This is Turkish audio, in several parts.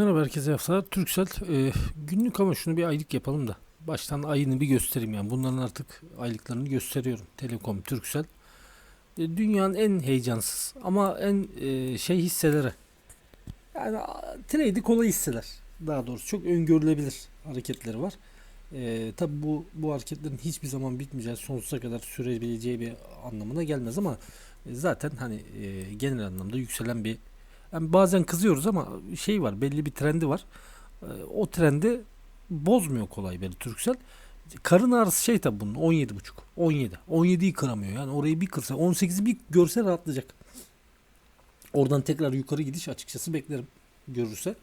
Merhaba herkese haftalar. Türksel e, günlük ama şunu bir aylık yapalım da. Baştan ayını bir göstereyim yani. Bunların artık aylıklarını gösteriyorum. Telekom, Türksel. E, dünyanın en heyecansız ama en e, şey hisseleri. Yani trade'i kolay hisseler. Daha doğrusu çok öngörülebilir hareketleri var. E, tabi bu bu hareketlerin hiçbir zaman bitmeyeceği, sonsuza kadar sürebileceği bir anlamına gelmez ama e, zaten hani e, genel anlamda yükselen bir yani bazen kızıyoruz ama şey var belli bir trendi var. Ee, O trendi bozmuyor kolay beni Türksel. Karın ağrısı şey tabi bunun 17 buçuk 17 17'yi kıramıyor yani orayı bir kırsa 18'i bir görse rahatlayacak. Oradan tekrar yukarı gidiş açıkçası beklerim görürse.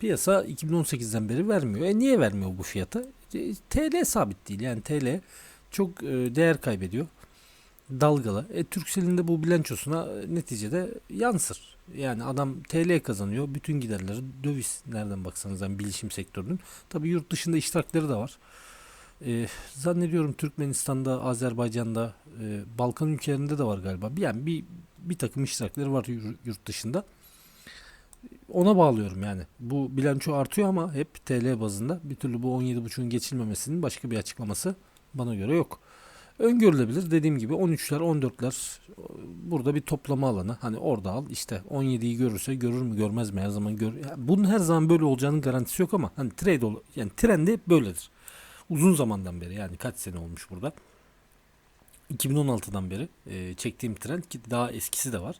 Piyasa 2018'den beri vermiyor. E niye vermiyor bu fiyatı? E, TL sabit değil yani TL çok e, değer kaybediyor. Dalgalı. E Turkcell'in de bu bilançosuna e, neticede yansır. Yani adam TL kazanıyor. Bütün giderleri döviz nereden baksanız yani bilişim sektörünün. Tabi yurt dışında iştirakleri de var. E, zannediyorum Türkmenistan'da, Azerbaycan'da, e, Balkan ülkelerinde de var galiba. Yani bir bir takım iştirakleri var yur- yurt dışında. Ona bağlıyorum yani. Bu bilanço artıyor ama hep TL bazında. Bir türlü bu 17.5'un geçilmemesinin başka bir açıklaması bana göre yok. Öngörülebilir dediğim gibi 13'ler 14'ler burada bir toplama alanı. Hani orada al işte 17'yi görürse görür mü görmez mi her zaman gör. Yani bunun her zaman böyle olacağının garantisi yok ama hani trade ol yani trendi hep böyledir. Uzun zamandan beri yani kaç sene olmuş burada. 2016'dan beri e, çektiğim trend ki daha eskisi de var.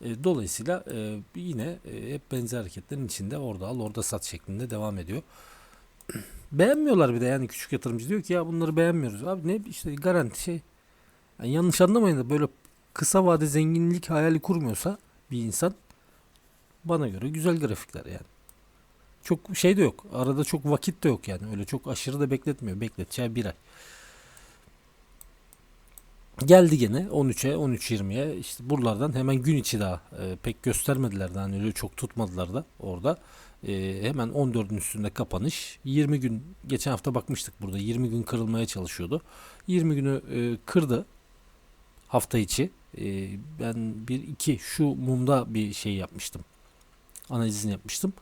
E, dolayısıyla e, yine e, hep benzer hareketlerin içinde orada al orada sat şeklinde devam ediyor. Beğenmiyorlar bir de yani küçük yatırımcı diyor ki ya bunları beğenmiyoruz. Abi ne işte garanti şey. Yani yanlış anlamayın da böyle kısa vade zenginlik hayali kurmuyorsa bir insan bana göre güzel grafikler yani. Çok şey de yok. Arada çok vakit de yok yani. Öyle çok aşırı da bekletmiyor. Bekleteceği bir ay. Geldi gene 13'e 13.20'ye işte buralardan hemen gün içi daha e, pek göstermediler de hani öyle çok tutmadılar da orada. E, hemen 14'ün üstünde kapanış. 20 gün geçen hafta bakmıştık burada 20 gün kırılmaya çalışıyordu. 20 günü e, kırdı hafta içi. E, ben bir iki şu mumda bir şey yapmıştım. Analizini yapmıştım.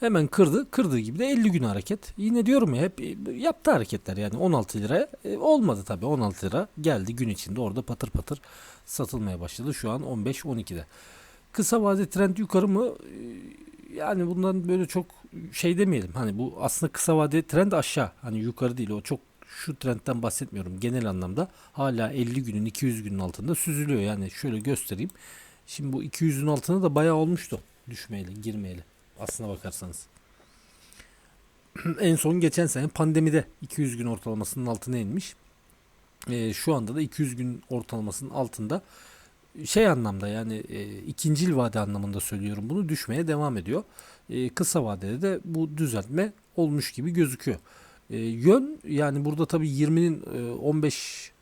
Hemen kırdı. Kırdığı gibi de 50 gün hareket. Yine diyorum ya hep e, yaptı hareketler yani 16 liraya e, olmadı tabii 16 lira geldi gün içinde orada patır patır satılmaya başladı. Şu an 15-12'de. Kısa vade trend yukarı mı? E, Yani bundan böyle çok şey demeyelim. Hani bu aslında kısa vade trend aşağı. Hani yukarı değil o çok şu trendten bahsetmiyorum. Genel anlamda hala 50 günün 200 günün altında süzülüyor. Yani şöyle göstereyim. Şimdi bu 200'ün altında da bayağı olmuştu düşmeyeli, girmeyeli aslına bakarsanız. en son geçen sene pandemide 200 gün ortalamasının altına inmiş. Ee, şu anda da 200 gün ortalamasının altında şey anlamda yani e, ikincil vade anlamında söylüyorum bunu düşmeye devam ediyor. E, kısa vadede de bu düzeltme olmuş gibi gözüküyor. E, yön yani burada tabii 20'nin e, 15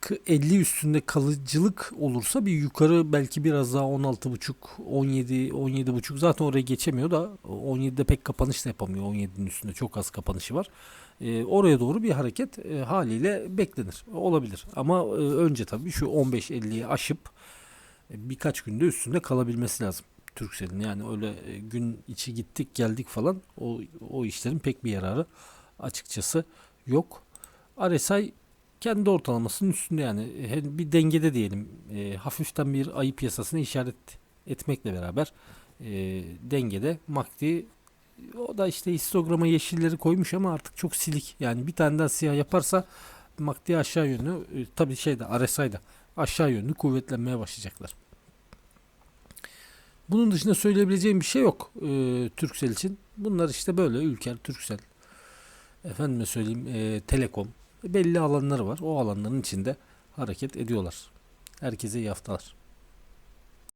k- 50 üstünde kalıcılık olursa bir yukarı belki biraz daha 16.5 17 17.5 zaten oraya geçemiyor da 17'de pek kapanış da yapamıyor 17'nin üstünde çok az kapanışı var. E, oraya doğru bir hareket e, haliyle beklenir. Olabilir. Ama e, önce tabii şu 15.50'yi aşıp e, birkaç günde üstünde kalabilmesi lazım. Turkcell'in yani öyle e, gün içi gittik geldik falan o, o işlerin pek bir yararı açıkçası yok. RSI kendi ortalamasının üstünde yani e, bir dengede diyelim e, hafiften bir ayı piyasasına işaret etmekle beraber e, dengede MACD o da işte histograma yeşilleri koymuş ama artık çok silik yani bir tane daha siyah yaparsa MACD aşağı yönlü e, tabii şeyde RSI'da aşağı yönlü kuvvetlenmeye başlayacaklar. Bunun dışında söyleyebileceğim bir şey yok e, Turkcell için. Bunlar işte böyle Ülker, Turkcell, efendime söyleyeyim e, Telekom belli alanları var. O alanların içinde hareket ediyorlar. Herkese iyi haftalar.